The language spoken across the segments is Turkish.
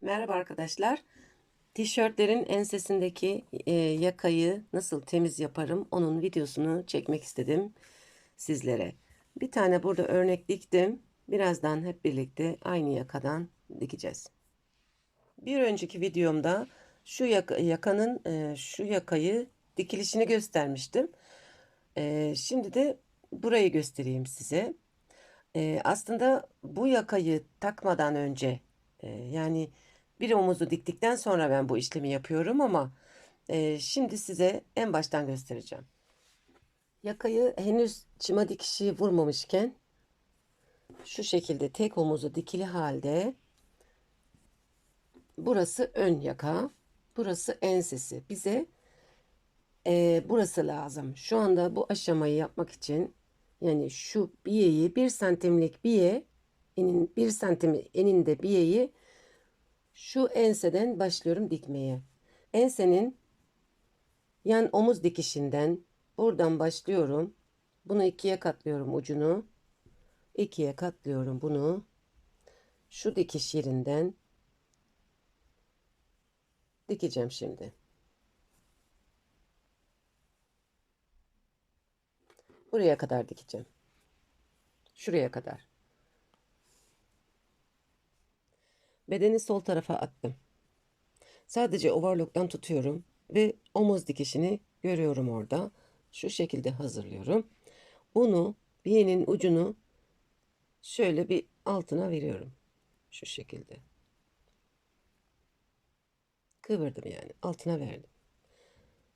Merhaba arkadaşlar. Tişörtlerin ensesindeki e, yakayı nasıl temiz yaparım onun videosunu çekmek istedim sizlere. Bir tane burada örnek diktim. Birazdan hep birlikte aynı yakadan dikeceğiz. Bir önceki videomda şu yaka, yakanın e, şu yakayı dikilişini göstermiştim. E, şimdi de burayı göstereyim size. E, aslında bu yakayı takmadan önce e, yani bir omuzu diktikten sonra ben bu işlemi yapıyorum ama e, şimdi size en baştan göstereceğim. Yakayı henüz çıma dikişi vurmamışken şu şekilde tek omuzu dikili halde burası ön yaka, burası ensesi. Bize e, burası lazım. Şu anda bu aşamayı yapmak için yani şu biyeyi bir santimlik biye enin bir santim eninde biyeyi şu enseden başlıyorum dikmeye. Ensenin yan omuz dikişinden buradan başlıyorum. Bunu ikiye katlıyorum ucunu. ikiye katlıyorum bunu. Şu dikiş yerinden dikeceğim şimdi. Buraya kadar dikeceğim. Şuraya kadar. Bedeni sol tarafa attım. Sadece overlock'tan tutuyorum ve omuz dikişini görüyorum orada. Şu şekilde hazırlıyorum. Bunu biyenin ucunu şöyle bir altına veriyorum. Şu şekilde. Kıvırdım yani. Altına verdim.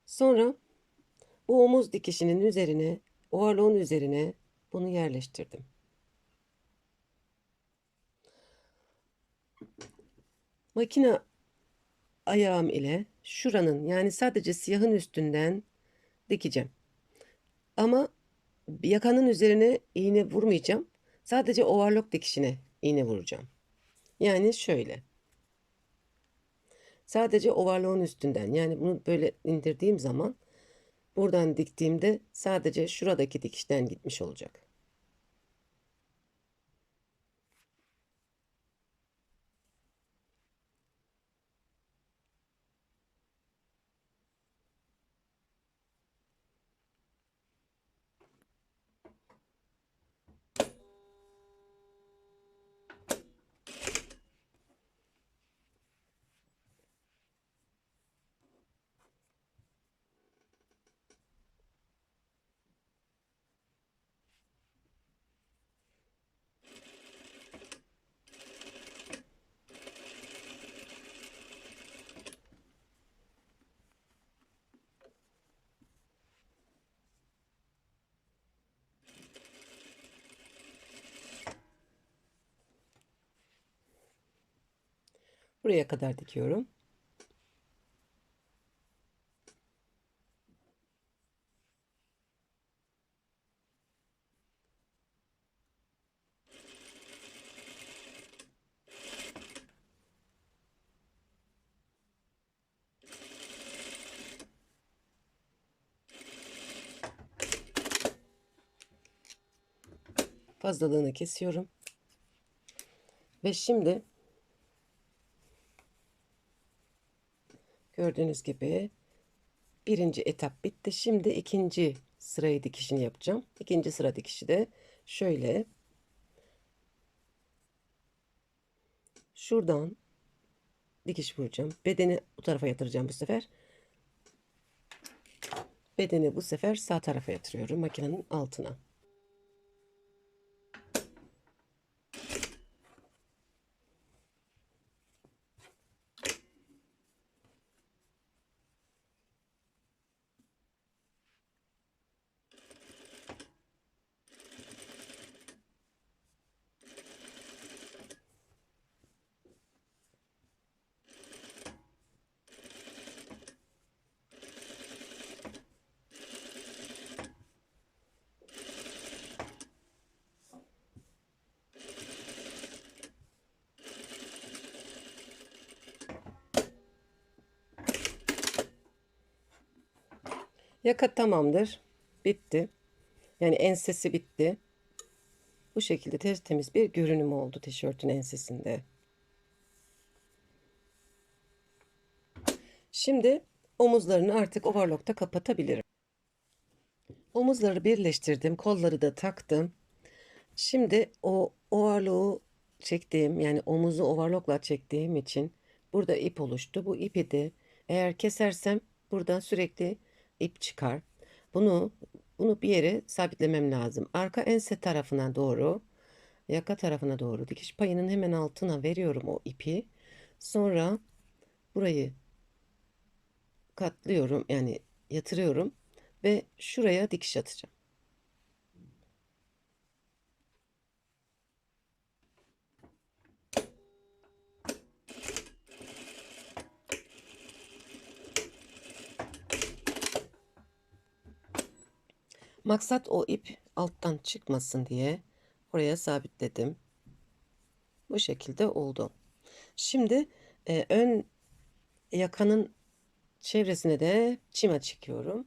Sonra bu omuz dikişinin üzerine, overlock'un üzerine bunu yerleştirdim. Makine ayağım ile şuranın yani sadece siyahın üstünden dikeceğim. Ama yakanın üzerine iğne vurmayacağım. Sadece overlock dikişine iğne vuracağım. Yani şöyle. Sadece overlock'un üstünden yani bunu böyle indirdiğim zaman buradan diktiğimde sadece şuradaki dikişten gitmiş olacak. Buraya kadar dikiyorum. Fazlalığını kesiyorum. Ve şimdi Gördüğünüz gibi birinci etap bitti. Şimdi ikinci sırayı dikişini yapacağım. İkinci sıra dikişi de şöyle. Şuradan dikiş vuracağım. Bedeni bu tarafa yatıracağım bu sefer. Bedeni bu sefer sağ tarafa yatırıyorum makinenin altına. Yaka tamamdır. Bitti. Yani ensesi bitti. Bu şekilde tertemiz bir görünüm oldu tişörtün ensesinde. Şimdi omuzlarını artık overlockta kapatabilirim. Omuzları birleştirdim, kolları da taktım. Şimdi o overlock'u çektiğim yani omuzu overlock'la çektiğim için burada ip oluştu. Bu ipi de eğer kesersem buradan sürekli ip çıkar. Bunu bunu bir yere sabitlemem lazım. Arka ense tarafına doğru, yaka tarafına doğru dikiş payının hemen altına veriyorum o ipi. Sonra burayı katlıyorum yani yatırıyorum ve şuraya dikiş atacağım. Maksat o ip alttan çıkmasın diye oraya sabitledim. Bu şekilde oldu. Şimdi e, ön yakanın çevresine de çima çekiyorum.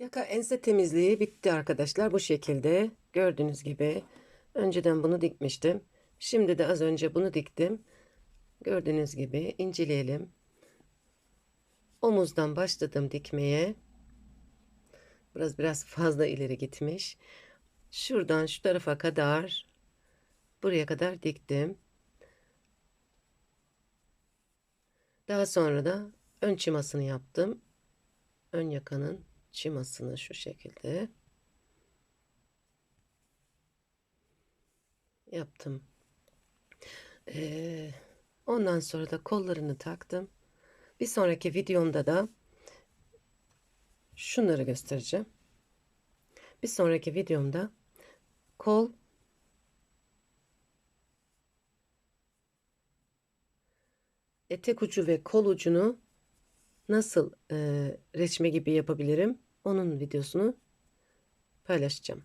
Yaka ense temizliği bitti arkadaşlar. Bu şekilde gördüğünüz gibi önceden bunu dikmiştim. Şimdi de az önce bunu diktim. Gördüğünüz gibi inceleyelim. Omuzdan başladım dikmeye. Biraz biraz fazla ileri gitmiş. Şuradan şu tarafa kadar buraya kadar diktim. Daha sonra da ön çımasını yaptım. Ön yakanın çımasını şu şekilde yaptım. Ee, ondan sonra da kollarını taktım. Bir sonraki videomda da şunları göstereceğim. Bir sonraki videomda kol etek ucu ve kol ucunu nasıl e, reçme gibi yapabilirim? Onun videosunu paylaşacağım.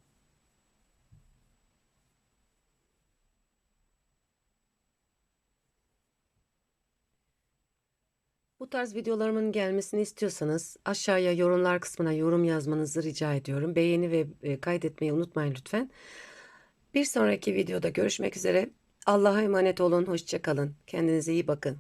Bu tarz videolarımın gelmesini istiyorsanız aşağıya yorumlar kısmına yorum yazmanızı rica ediyorum. Beğeni ve e, kaydetmeyi unutmayın lütfen. Bir sonraki videoda görüşmek üzere. Allah'a emanet olun. Hoşçakalın. Kendinize iyi bakın.